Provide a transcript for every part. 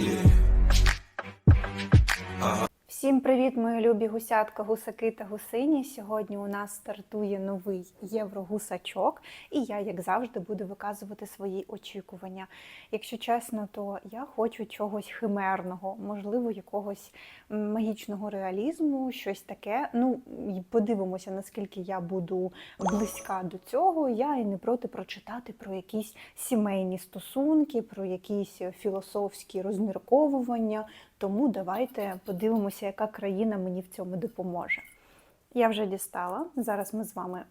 Yeah. Всім привіт, мої любі гусятка, гусаки та гусині. Сьогодні у нас стартує новий єврогусачок, і я, як завжди, буду виказувати свої очікування. Якщо чесно, то я хочу чогось химерного, можливо, якогось магічного реалізму, щось таке. Ну, подивимося, наскільки я буду близька до цього. Я і не проти прочитати про якісь сімейні стосунки, про якісь філософські розмірковування. Тому давайте подивимося, яка країна мені в цьому допоможе. Я вже дістала. Зараз ми з вами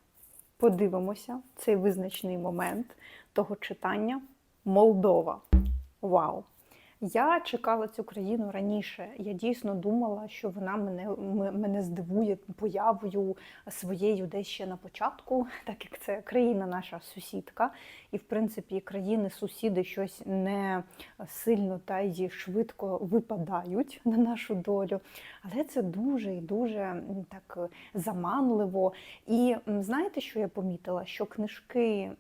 подивимося цей визначний момент того читання. Молдова. Вау! Я чекала цю країну раніше. Я дійсно думала, що вона мене, мене здивує появою своєю десь ще на початку, так як це країна наша сусідка, і в принципі країни-сусіди щось не сильно та й швидко випадають на нашу долю. Але це дуже і дуже так заманливо. І знаєте, що я помітила? Що книжки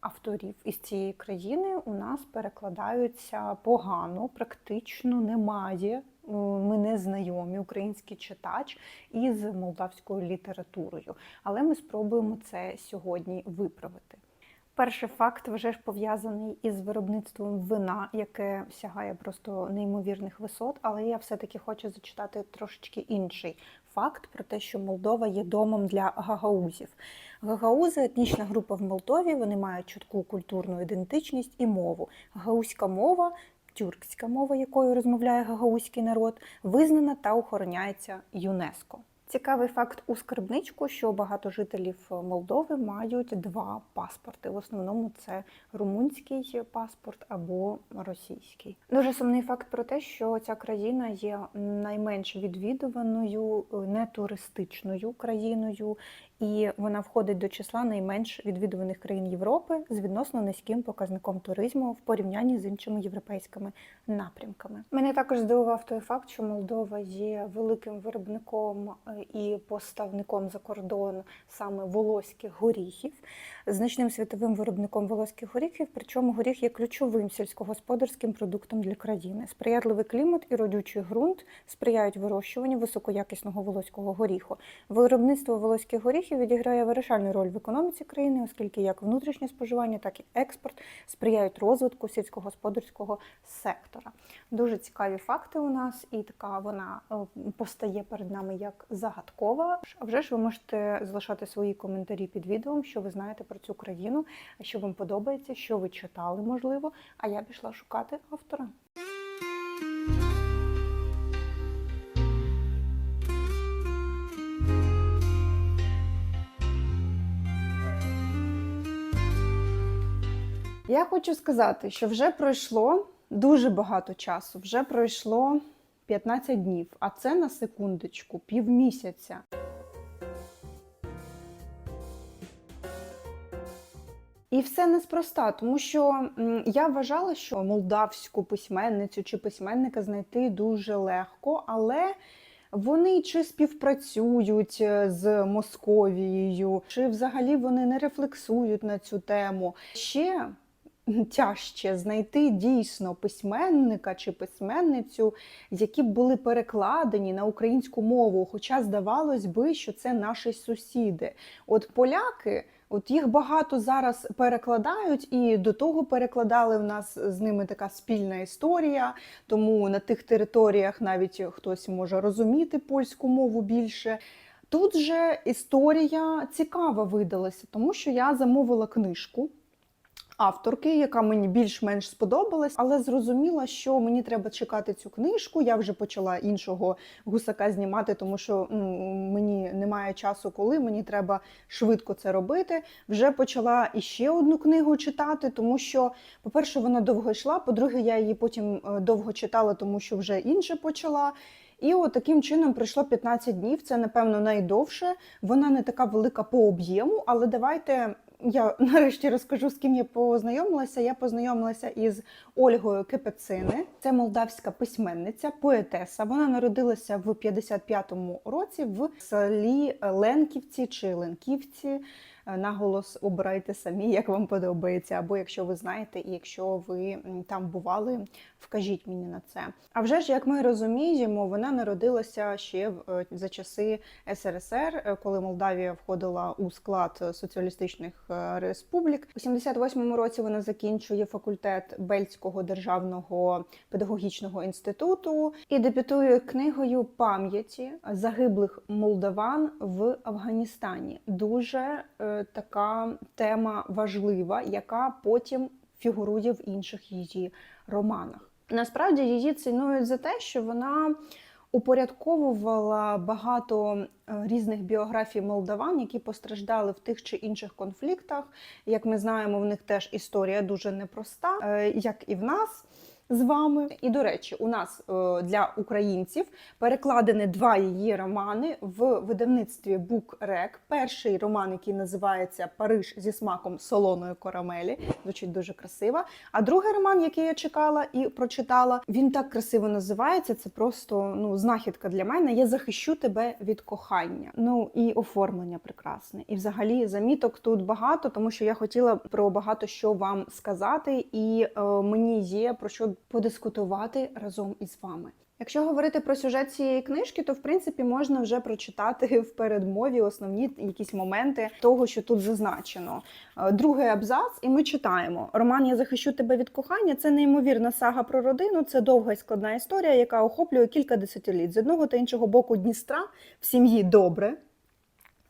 авторів із цієї країни у нас перекладаються погано, практично немає. Ми не знайомі український читач із молдавською літературою, але ми спробуємо це сьогодні виправити. Перший факт вже ж пов'язаний із виробництвом вина, яке сягає просто неймовірних висот. Але я все-таки хочу зачитати трошечки інший факт про те, що Молдова є домом для гагаузів. Гагаузи етнічна група в Молдові. Вони мають чітку культурну ідентичність і мову. Гагаузька мова. Тюркська мова, якою розмовляє гагаузький народ, визнана та охороняється ЮНЕСКО. Цікавий факт у скарбничку, що багато жителів Молдови мають два паспорти. В основному це румунський паспорт або російський. Дуже сумний факт про те, що ця країна є найменш відвідуваною, е, не туристичною країною, і вона входить до числа найменш відвідуваних країн Європи з відносно низьким показником туризму в порівнянні з іншими європейськими напрямками. Мене також здивував той факт, що Молдова є великим виробником е, і поставником за кордон саме волоських горіхів, значним світовим виробником волоських горіхів. Причому горіх є ключовим сільськогосподарським продуктом для країни. Сприятливий клімат і родючий ґрунт сприяють вирощуванню високоякісного волоського горіху. Виробництво волоських горіхів відіграє вирішальну роль в економіці країни, оскільки як внутрішнє споживання, так і експорт сприяють розвитку сільськогосподарського сектора. Дуже цікаві факти у нас, і така вона е, постає перед нами як загадкова. А вже ж ви можете залишати свої коментарі під відео, що ви знаєте про цю країну, що вам подобається, що ви читали, можливо. А я пішла шукати автора. Я хочу сказати, що вже пройшло дуже багато часу, вже пройшло 15 днів, а це на секундочку, півмісяця. І все неспроста, тому що я вважала, що молдавську письменницю чи письменника знайти дуже легко, але вони чи співпрацюють е, з Московією, чи взагалі вони не рефлексують на цю тему. Ще тяжче знайти дійсно письменника чи письменницю, які були перекладені на українську мову. Хоча здавалось би, що це наші сусіди. От поляки. От їх багато зараз перекладають, і до того перекладали в нас з ними така спільна історія. Тому на тих територіях навіть хтось може розуміти польську мову більше. Тут же історія цікава видалася, тому що я замовила книжку авторки, яка мені більш-менш сподобалась, але зрозуміла, що мені треба чекати цю книжку. Я вже почала іншого гусака знімати, тому що ну, мені немає часу, коли мені треба швидко це робити. Вже почала іще одну книгу читати, тому що, по-перше, вона довго йшла. По-друге, я її потім е, довго читала, тому що вже інше почала. І от таким чином пройшло 15 днів. Це, напевно, найдовше. Вона не така велика по об'єму, але давайте я нарешті розкажу, з ким я познайомилася. Я познайомилася із Ольгою Кепецини. Це молдавська письменниця, поетеса. Вона народилася в 55-му році в селі Ленківці чи Ленківці. Е, Наголос обирайте самі, як вам подобається, або якщо ви знаєте, і якщо ви там бували, вкажіть мені на це. А вже ж, як ми розуміємо, вона народилася ще е, за часи СРСР, е, коли Молдавія входила у склад соціалістичних республік. У 78-му році вона закінчує факультет Бельського державного педагогічного інституту і дебютує книгою пам'яті загиблих молдаван в Афганістані. Дуже така тема важлива, яка потім фігурує в інших її романах. Насправді її цінують за те, що вона упорядковувала багато е, різних біографій молдаван, які постраждали в тих чи інших конфліктах. Як ми знаємо, в них теж історія дуже непроста, е, як і в нас. З вами і до речі, у нас е, для українців перекладені два її романи в видавництві Букрек. Перший роман, який називається Париж зі смаком солоної карамелі, звучить дуже красиво. А другий роман, який я чекала і прочитала, він так красиво називається. Це просто ну знахідка для мене. Я захищу тебе від кохання. Ну і оформлення прекрасне. І взагалі заміток тут багато, тому що я хотіла про багато що вам сказати, і е, мені є про що подискутувати разом із вами. Якщо говорити про сюжет цієї книжки, то в принципі можна вже прочитати в передмові основні якісь моменти того, що тут зазначено. Е, Другий абзац, і ми читаємо: Роман Я захищу тебе від кохання. Це неймовірна сага про родину. Це довга і складна історія, яка охоплює кілька десятиліть. З одного та іншого боку Дністра в сім'ї добре.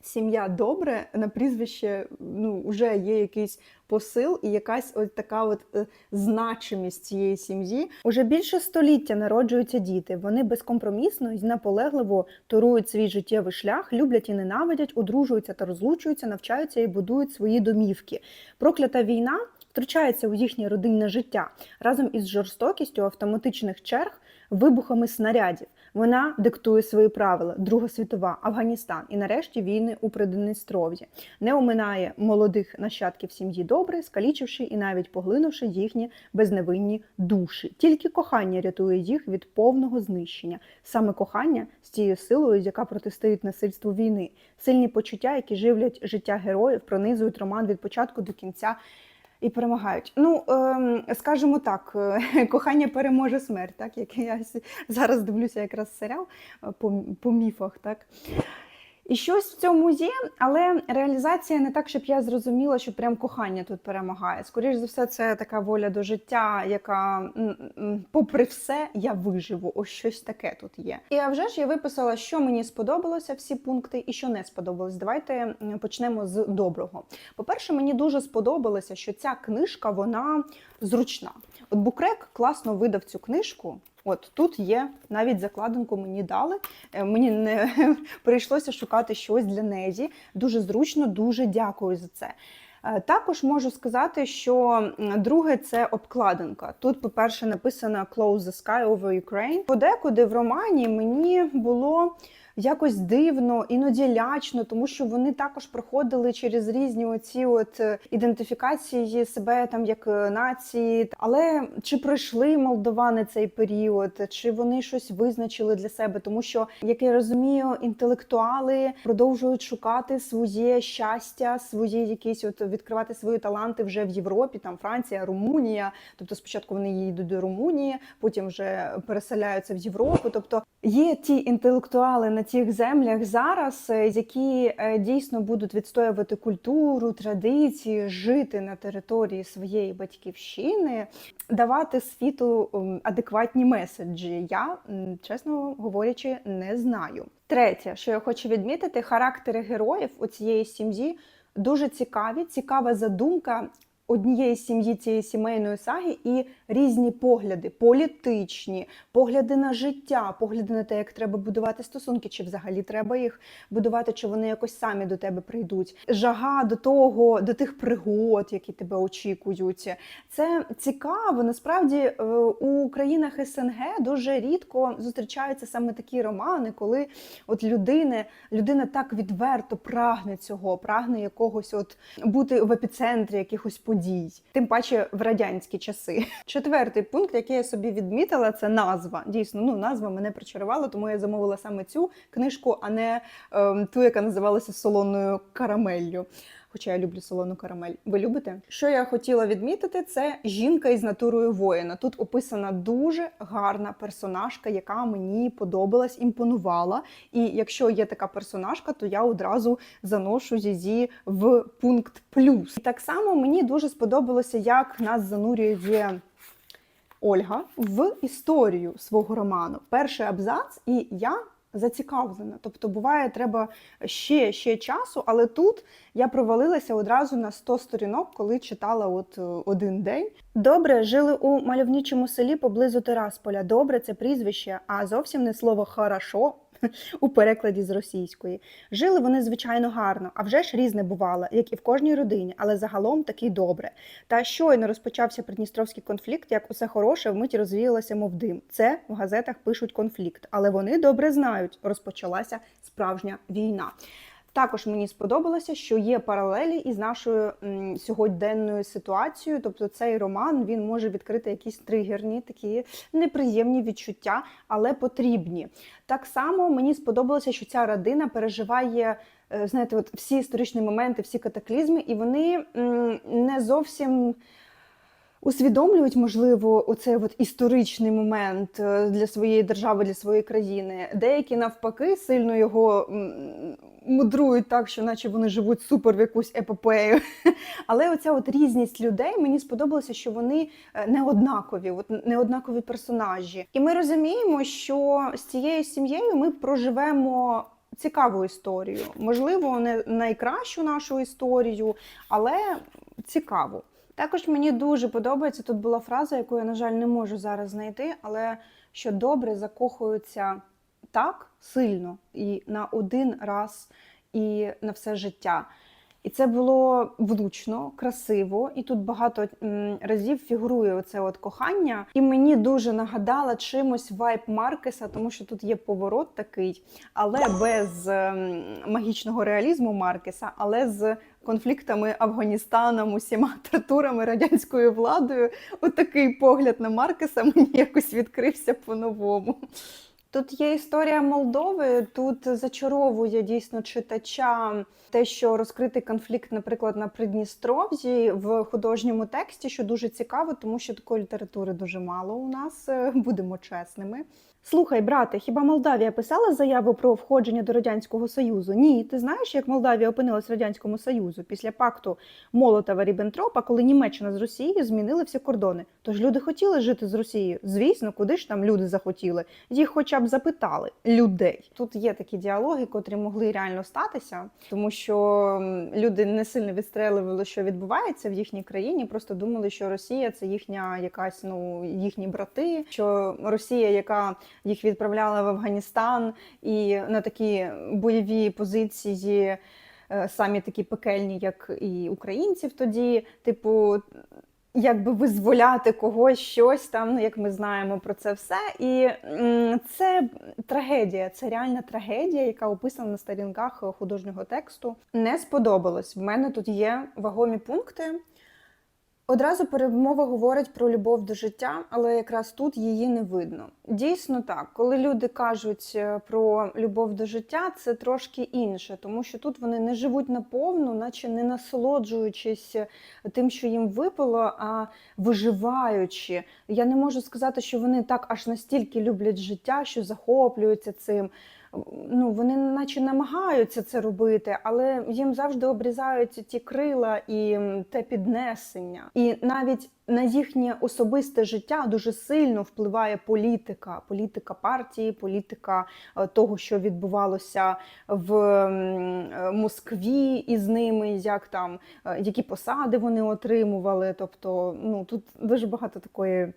Сім'я добре на прізвище ну вже є якийсь посил і якась от така от е, значимість цієї сім'ї. Уже більше століття народжуються діти. Вони безкомпромісно і наполегливо турують свій життєвий шлях, люблять і ненавидять, одружуються та розлучуються, навчаються і будують свої домівки. Проклята війна втручається у їхнє родинне життя разом із жорстокістю автоматичних черг, вибухами снарядів. Вона диктує свої правила. Друга світова, Афганістан і нарешті війни у Придністров'ї. Не оминає молодих нащадків сім'ї добре, скалічивши і навіть поглинувши їхні безневинні душі. Тільки кохання рятує їх від повного знищення. Саме кохання з тією силою, яка протистоїть насильству війни. Сильні почуття, які живлять життя героїв, пронизують роман від початку до кінця. І перемагають. Ну, ем, скажімо так, е, кохання переможе смерть, так як я зараз дивлюся якраз серіал е, по, по міфах, так. І щось в цьому є, але реалізація не так, щоб я зрозуміла, що прям кохання тут перемагає. Скоріше за все, це така воля до життя, яка, попри все, я виживу. Ось щось таке тут є. І а вже ж я виписала, що мені сподобалося, всі пункти, і що не сподобалось. Давайте почнемо з доброго. По-перше, мені дуже сподобалося, що ця книжка вона зручна. От Букрек класно видав цю книжку. От тут є навіть закладинку мені дали. Е, Мені не прийшлося шукати щось для неї. Дуже зручно, дуже дякую за це. Е, Також можу сказати, що друге це обкладинка. Тут, по-перше, написано Close the Sky over Ukraine. Подекуди в романі мені було якось дивно, іноді лячно, тому що вони також проходили через різні оці от е, ідентифікації себе там як е, нації. Але чи пройшли молдовани цей період, чи вони щось визначили для себе? Тому що, як я розумію, інтелектуали продовжують шукати своє щастя, свої якісь от відкривати свої таланти вже в Європі, там Франція, Румунія. Тобто, спочатку вони їдуть до Румунії, потім вже переселяються в Європу. Тобто є ті інтелектуали на тих землях зараз, е, які е, дійсно будуть відстоювати культуру, традиції, жити на території своєї батьківщини, давати світу адекватні меседжі. Я, чесно говорячи, не знаю. Третє, що я хочу відмітити, характери героїв у цієї сім'ї дуже цікаві, цікава задумка. Однієї сім'ї цієї сімейної саги і різні погляди, політичні, погляди на життя, погляди на те, як треба будувати стосунки, чи взагалі треба їх будувати, чи вони якось самі до тебе прийдуть. Жага до того, до тих пригод, які тебе очікують. Це цікаво. Насправді е, у країнах СНГ дуже рідко зустрічаються саме такі романи, коли от людини, людина так відверто прагне цього, прагне якогось от бути в епіцентрі якихось подій, тим паче в радянські часи. Четвертий пункт, який я собі відмітила, це назва. Дійсно, ну назва мене причарувала, тому я замовила саме цю книжку, а не ем, ту, яка називалася солоною карамеллю. Хоча я люблю солону карамель. Ви любите? Що я хотіла відмітити, це жінка із натурою воїна. Тут описана дуже гарна персонажка, яка мені подобалась, імпонувала. І якщо є така персонажка, то я одразу заношу її в пункт плюс. І так само мені дуже сподобалося, як нас занурює Ольга в історію свого роману. Перший абзац, і я зацікавлена. Тобто, буває, треба ще, ще часу, але тут я провалилася одразу на 100 сторінок, коли читала от е, один день. Добре, жили у мальовничому селі поблизу Терасполя. Добре, це прізвище, а зовсім не слово хорошо. У перекладі з російської жили вони звичайно гарно, а вже ж різне бувало, як і в кожній родині, але загалом таки добре. Та щойно розпочався придністровський конфлікт, як усе хороше вмить розвіялося, мов дим. Це в газетах пишуть конфлікт, але вони добре знають, розпочалася справжня війна. Також мені сподобалося, що є паралелі із нашою сьогоденною ситуацією. Тобто цей роман він може відкрити якісь тригерні, такі неприємні відчуття, але потрібні. Так само мені сподобалося, що ця родина переживає. е, Знаєте, от всі історичні моменти, всі катаклізми, і вони не зовсім усвідомлюють, можливо, оцей от історичний момент е, для своєї держави, для своєї країни. Деякі навпаки сильно його мудрують так, що наче вони живуть супер в якусь епопею. Але оця от різність людей мені сподобалося, що вони е, не однакові, от не однакові персонажі. І ми розуміємо, що з цією сім'єю ми проживемо. Цікаву історію, можливо, не найкращу нашу історію, але цікаву. Також мені дуже подобається. Тут була фраза, яку я, на жаль, не можу зараз знайти, але що добре закохуються так сильно і на один раз, і на все життя. І це було влучно, красиво, і тут багато разів фігурує оце от кохання. І мені дуже нагадала чимось вайб Маркеса, тому що тут є поворот такий, але без ем, магічного реалізму Маркеса, але з конфліктами Афганістаном, усіма тортурами радянською владою. Отакий погляд на Маркеса мені якось відкрився по-новому. Тут є історія Молдови. Тут зачаровує дійсно читача те, що розкритий конфлікт, наприклад, на Придністров'ї в художньому тексті, що дуже цікаво, тому що такої літератури дуже мало у нас, е, будемо чесними. Слухай, брате, хіба Молдавія писала заяву про входження до Радянського Союзу? Ні, ти знаєш, як Молдавія опинилась в Радянському Союзу після пакту Молотова Ріббентропа, коли Німеччина з Росією змінили всі кордони. Тож люди хотіли жити з Росією. Звісно, куди ж там люди захотіли? Їх хоча б запитали людей. Тут є такі діалоги, котрі могли реально статися, тому що люди не сильно відстрелювали, що відбувається в їхній країні. Просто думали, що Росія це їхня якась ну їхні брати, що Росія, яка їх відправляла в Афганістан і на такі бойові позиції. е, Самі такі пекельні, як і українців тоді, типу, якби визволяти когось, щось там, як ми знаємо про це все. І це трагедія, це реальна трагедія, яка описана на сторінках художнього тексту. Не сподобалось. В мене тут є вагомі пункти. Одразу перемова говорить про любов до життя, але якраз тут її не видно. Дійсно так, коли люди кажуть е, про любов до життя, це трошки інше, тому що тут вони не живуть наповну, наче не насолоджуючись тим, що їм випало, а виживаючи. Я не можу сказати, що вони так аж настільки люблять життя, що захоплюються цим. Ну, вони наче намагаються це робити, але їм завжди обрізаються ті крила і те піднесення. І навіть на їхнє особисте життя дуже сильно впливає політика, політика партії, політика е, того, що відбувалося в е, Москві із ними, як там е, які посади вони отримували. Тобто, ну тут дуже багато такої.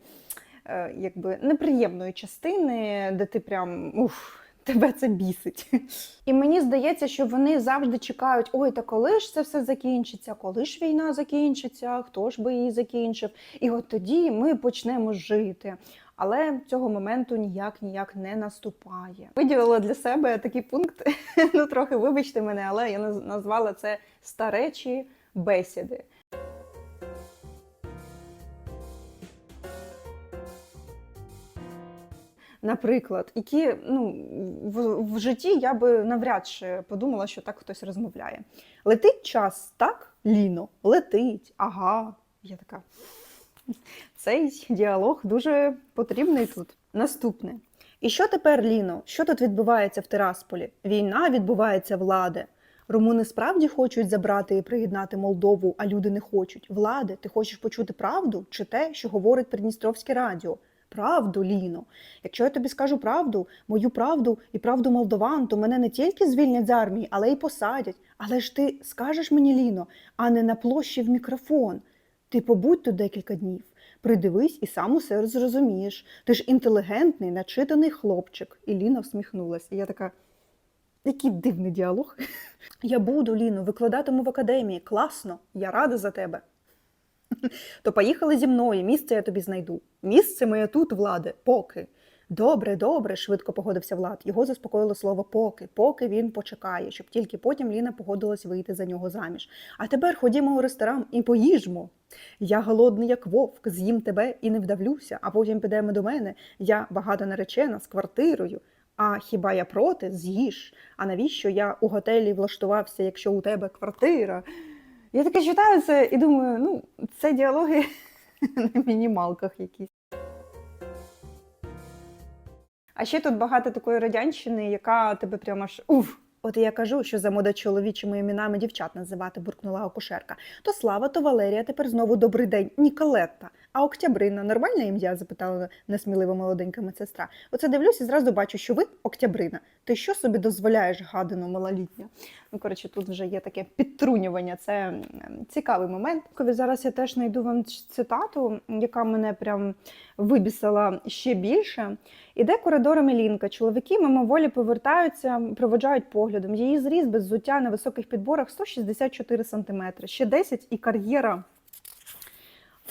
Якби неприємної частини, де ти прям уф, тебе це бісить. І мені здається, що вони завжди чекають: ой, та коли ж це все закінчиться, коли ж війна закінчиться, хто ж би її закінчив? І от тоді ми почнемо жити. Але цього моменту ніяк ніяк не наступає. Виділила для себе такий пункт. Ну трохи вибачте мене, але я назвала це старечі бесіди. Наприклад, які ну, в, в житті я би навряд чи подумала, що так хтось розмовляє. Летить час, так, Ліно? Летить, ага. Я така. Цей діалог дуже потрібний тут. Наступне. І що тепер, Ліно? Що тут відбувається в Тирасполі? Війна відбувається влади. Румуни справді хочуть забрати і приєднати Молдову, а люди не хочуть. Влади, ти хочеш почути правду чи те, що говорить Придністровське радіо? Правду, Ліно. Якщо я тобі скажу правду, мою правду і правду молдован, то мене не тільки звільнять з армії, але й посадять. Але ж ти скажеш мені, Ліно, а не на площі в мікрофон. Ти побудь тут декілька днів. Придивись і сам усе зрозумієш. Ти ж інтелігентний, начитаний хлопчик. І Ліна всміхнулась. І я така. Який дивний діалог. Я буду, Ліно, викладатиму в академії. Класно, я рада за тебе. То поїхали зі мною, місце я тобі знайду. Місце моє тут, владе, поки. Добре, добре, швидко погодився Влад. Його заспокоїло слово поки, поки він почекає, щоб тільки потім Ліна погодилась вийти за нього заміж. А тепер ходімо у ресторан і поїжмо. Я голодний, як вовк, з'їм тебе і не вдавлюся, а потім підемо до мене. Я багато наречена з квартирою. А хіба я проти? З'їж. А навіщо я у готелі влаштувався, якщо у тебе квартира? Я таке читаю це і думаю, ну, це діалоги на мінімалках якісь. А ще тут багато такої радянщини, яка тебе прямо аж уф. От я кажу, що за мода чоловічими іменами дівчат називати, буркнула акушерка. То Слава, то Валерія, тепер знову добрий день, Ніколетта. А Октябрина нормальне ім'я? запитала несмілива молоденька медсестра. Оце дивлюсь і зразу бачу, що ви Октябрина. Ти що собі дозволяєш, гадину малолітня? Ну, коротше, тут вже є таке підтрунювання. Це цікавий момент. Зараз я теж знайду вам цитату, яка мене прям вибісила ще більше. Іде коридорами Лінка. Чоловіки мимоволі повертаються, проводжають поглядом. Її зріст без взуття на високих підборах 164 см. Ще 10 і кар'єра.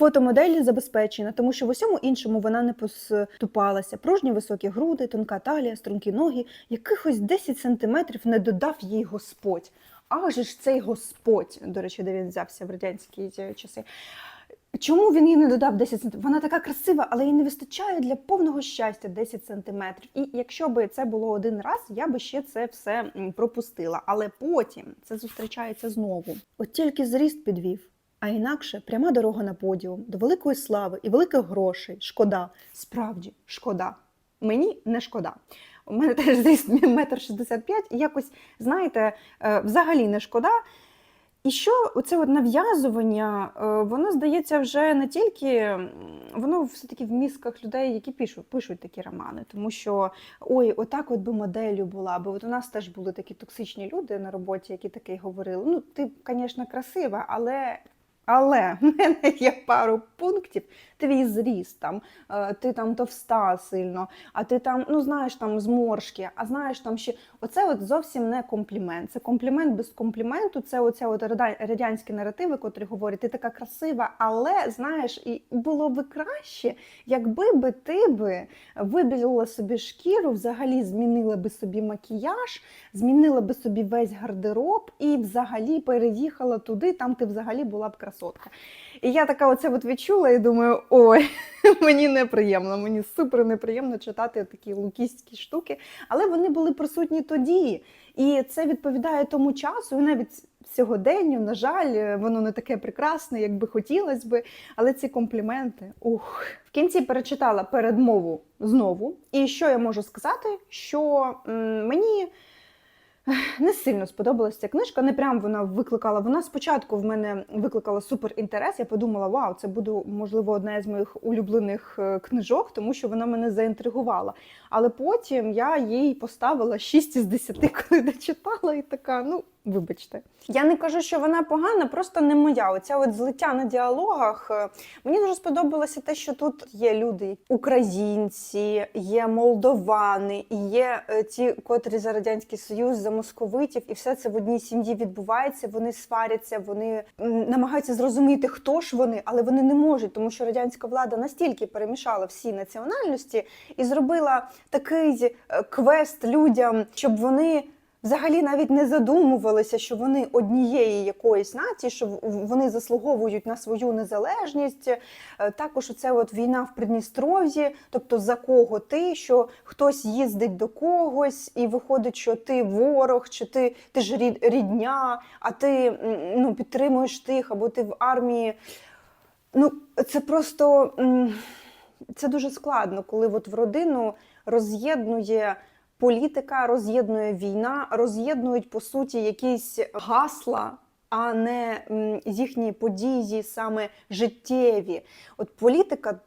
Фотомоделі забезпечена, тому що в усьому іншому вона не поступалася. Пружні високі груди, тонка талія, стрункі ноги, якихось 10 сантиметрів не додав їй Господь. А же ж цей Господь, до речі, де він взявся в радянські часи. Чому він їй не додав 10 сантиметрів? Вона така красива, але їй не вистачає для повного щастя 10 сантиметрів. І якщо би це було один раз, я би ще це все пропустила. Але потім це зустрічається знову. От тільки зріст підвів. А інакше пряма дорога на подіум до великої слави і великих грошей. Шкода, справді шкода. Мені не шкода. У мене теж зріст метр шістдесят п'ять, якось, знаєте, е, взагалі не шкода. І що оце от нав'язування, е, воно здається вже не тільки воно все-таки в мізках людей, які пишуть, пишуть такі романи, тому що ой, отак от би моделлю була, бо от у нас теж були такі токсичні люди на роботі, які таке говорили. Ну, ти, звісно, красива, але. Але в мене є пару пунктів. Твій зріст там, е, ти там товста сильно, а ти там, ну знаєш, там зморшки, а знаєш там ще. Оце от зовсім не комплімент. Це комплімент без компліменту. Це оця от радянські наративи, котрі говорять, ти така красива, але знаєш, і було би краще, якби би ти би вибілила собі шкіру, взагалі змінила би собі макіяж, змінила би собі весь гардероб і взагалі переїхала туди, там ти взагалі була б красотка. І я така оце от відчула і думаю, ой, мені неприємно, мені супер неприємно читати такі лукістські штуки, але вони були присутні тоді. І це відповідає тому часу, і навіть сьогоденню, на жаль, воно не таке прекрасне, як би хотілося би, але ці компліменти. Ух. В кінці перечитала передмову знову. І що я можу сказати? Що м, мені не сильно сподобалася ця книжка. Не прям вона викликала. Вона спочатку в мене викликала супер інтерес. Я подумала, вау, це буде можливо одна з моїх улюблених е, книжок, тому що вона мене заінтригувала. Але потім я їй поставила 6 із 10, коли дочитала, і така, ну. Вибачте, я не кажу, що вона погана, просто не моя. Оця от злиття на діалогах. е, Мені дуже сподобалося те, що тут є люди, українці, є молдовани, і є е, ті, котрі за радянський союз, за московитів, і все це в одній сім'ї відбувається. Вони сваряться, вони намагаються зрозуміти, хто ж вони, але вони не можуть, тому що радянська влада настільки перемішала всі національності і зробила такий е, квест людям, щоб вони взагалі навіть не задумувалися, що вони однієї якоїсь нації, що вони заслуговують на свою незалежність. Е, Також оце от війна в Придністров'ї, тобто за кого ти, що хтось їздить до когось, і виходить, що ти ворог, чи ти, ти ж рідня, а ти ну, підтримуєш тих, або ти в армії. Ну, це просто це дуже складно, коли от в родину роз'єднує політика, роз'єднує війна, роз'єднують по суті якісь гасла. А не їхні події саме життєві. От політика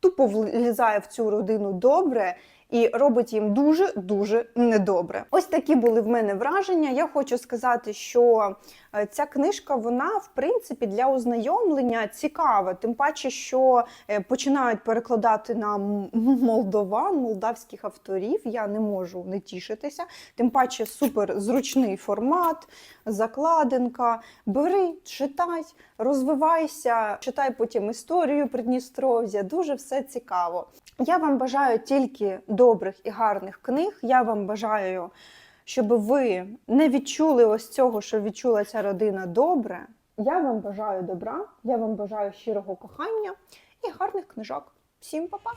тупо влізає в цю родину добре і робить їм дуже дуже недобре. Ось такі були в мене враження. Я хочу сказати, що ця книжка вона в принципі для ознайомлення цікава, тим паче, що е, починають перекладати на молдован, молдавських авторів. Я не можу не тішитися. Тим паче супер зручний формат, закладинка. Бери, читай, розвивайся, читай потім історію Придністров'я. Дуже все цікаво. Я вам бажаю тільки добрих і гарних книг. Я вам бажаю, щоб ви не відчули ось цього, що відчула ця родина добре. Я вам бажаю добра, я вам бажаю щирого кохання і гарних книжок. Всім па-па!